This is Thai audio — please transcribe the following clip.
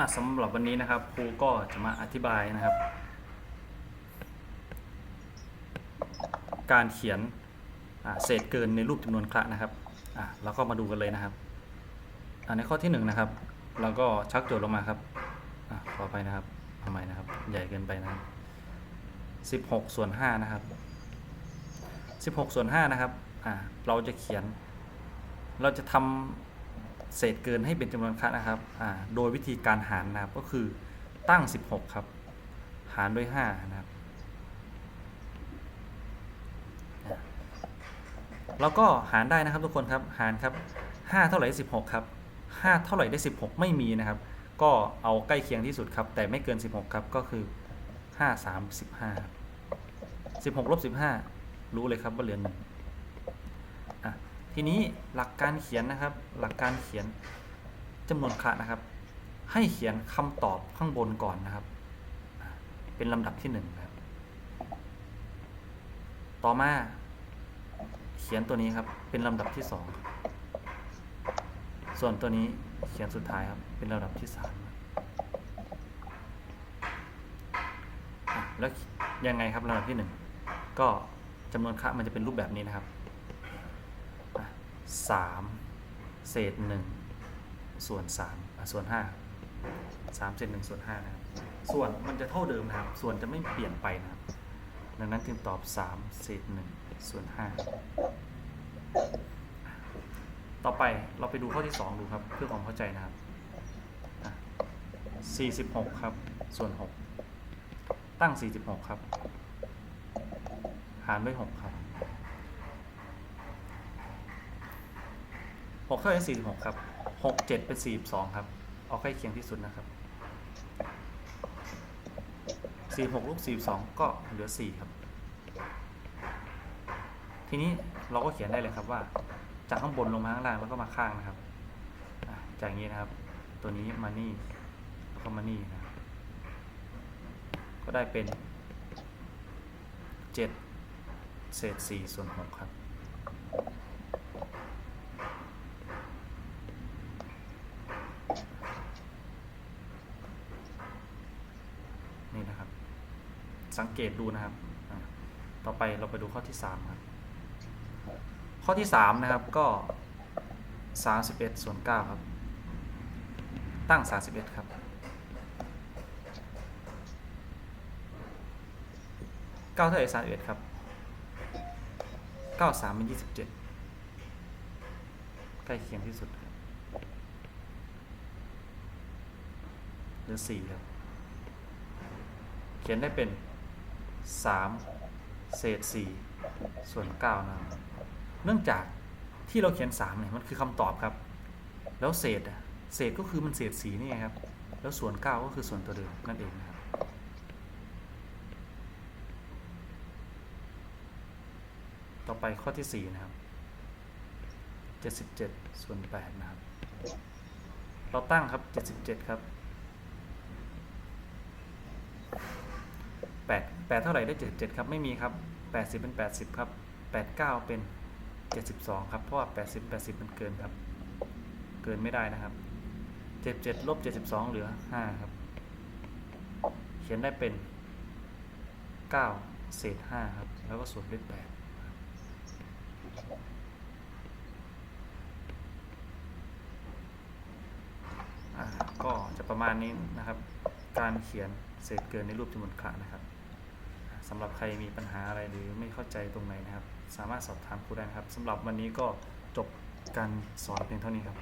อะสำหรับวันนี้นะครับครูก็จะมาอธิบายนะครับ การเขียนเศษเกินในรูปจำนวนคละนะครับอะเราก็มาดูกันเลยนะครับอะในข้อที่หนึ่งนะครับเราก็ชักโจทย์ลงมาครับอะขอไปนะครับทำไมนะครับ ใหญ่เกินไปนะครับสิบหกส่วนห้านะครับสิบหกส่วนห้านะครับอะเราจะเขียน เราจะทำ เศษเกินให้เป็นจำนวนคละนะครับ โดยวิธีการหารนะครับก็คือตั้ง 16 ครับ หารด้วย 5 นะครับอ่าแล้วก็หารได้นะครับทุกคนครับ หารครับ 5 เท่าไหร่ได้16 ครับ 5 เท่าไหร่ได้ 16 ไม่มีนะครับ ก็เอาใกล้เคียงที่สุดครับ แต่ไม่เกิน 16 ครับ ก็คือ 5 3 15ครับ16ลบ15 รู้เลยครับว่าเหลือหนึ่ง ทีนี้หลักการเขียนนะครับ หลักการเขียนจำนวนคะนะครับ ให้เขียนคำตอบข้างบนก่อนนะครับ เป็นลำดับที่หนึ่งนะครับ ต่อมาเขียนตัวนี้ครับ เป็นลำดับที่สองส่วนตัวนี้เขียนสุดท้ายครับ เป็นลำดับที่สามแล้วยังไงครับลำดับที่หนึ่งก็จำนวนคะมันจะเป็นรูปแบบนี้นะครับ สามเศษหนึ่งส่วนสามส่วนห้าสามเศษหนึ่งส่วนห้านะครับส่วนมันจะเท่าเดิมนะครับ ส่วนจะไม่เปลี่ยนไปนะครับ ดังนั้นจึงตอบสามเศษหนึ่งส่วนห้าต่อไปเราไปดูข้อที่สองดูครับ เพื่อความเข้าใจนะครับสี่สิบหกครับ ส่วนหกตั้งสี่สิบหกครับ หารด้วยหกครับ หกเท่ากับสี่สิบหกครับหกเจ็ดเป็นสี่สองครับ เอาใกล้เคียงที่สุดนะครับสี่หกลบสี่สองก็เหลือสี่ครับ ทีนี้เราก็เขียนได้เลยครับว่า จากข้างบนลงมาข้างล่างแล้วก็มาข้างนะครับจากอย่างนี้นะครับ ตัวนี้มานี่แล้วก็มานี่นะก็ได้เป็นเจ็ดเศษสี่ส่วนหกครับ นี่นะครับ สังเกตดูนะครับ ต่อไปเราไปดูข้อที่สามครับ ข้อที่สามนะครับก็สามสิบเอ็ดส่วนเก้าครับ ตั้งสามสิบเอ็ดครับเก้าเท่าไหร่สามสิบเอ็ดครับเก้าสามเป็นยี่สิบเจ็ดใกล้เคียงที่สุดครับเหลือสี่ครับ เขียนได้เป็น 3 เศษ 4 ส่วน9นะครับเนื่องจากที่เราเขียน3เนี่ยมันคือคำตอบครับ แล้วเศษอะเศษก็คือมันเศษสีนี่ไงครับ แล้วส่วน 9 ก็คือส่วนตัวเดิมนั่นเองนะครับต่อไปข้อที่ 4 นะครับ 77 ส่วน 8 นะครับ เราตั้งครับ 77 ครับ แปดเท่าไหร่ได้เจ็ดเจ็ดครับ ไม่มีครับแปดสิบเป็นแปดสิบครับแปดเก้าเป็นเจ็ดสิบสองครับ เพราะว่าแปดสิบแปดสิบมันเกินครับ เกินไม่ได้นะครับเจ็ดเจ็ดลบเจ็ดสิบสองเหลือห้าครับ เขียนได้เป็นเก้าเศษห้าครับ แล้วก็ส่วนด้วยแปดอ่าก็จะประมาณนี้นะครับ การเขียนเศษเกินในรูปจำนวนคละนะครับ สำหรับใครมีปัญหาอะไรหรือไม่เข้าใจตรงไหนนะครับ สามารถสอบถามครูได้นะครับสำหรับวันนี้ก็จบการสอนเพียงเท่านี้ครับ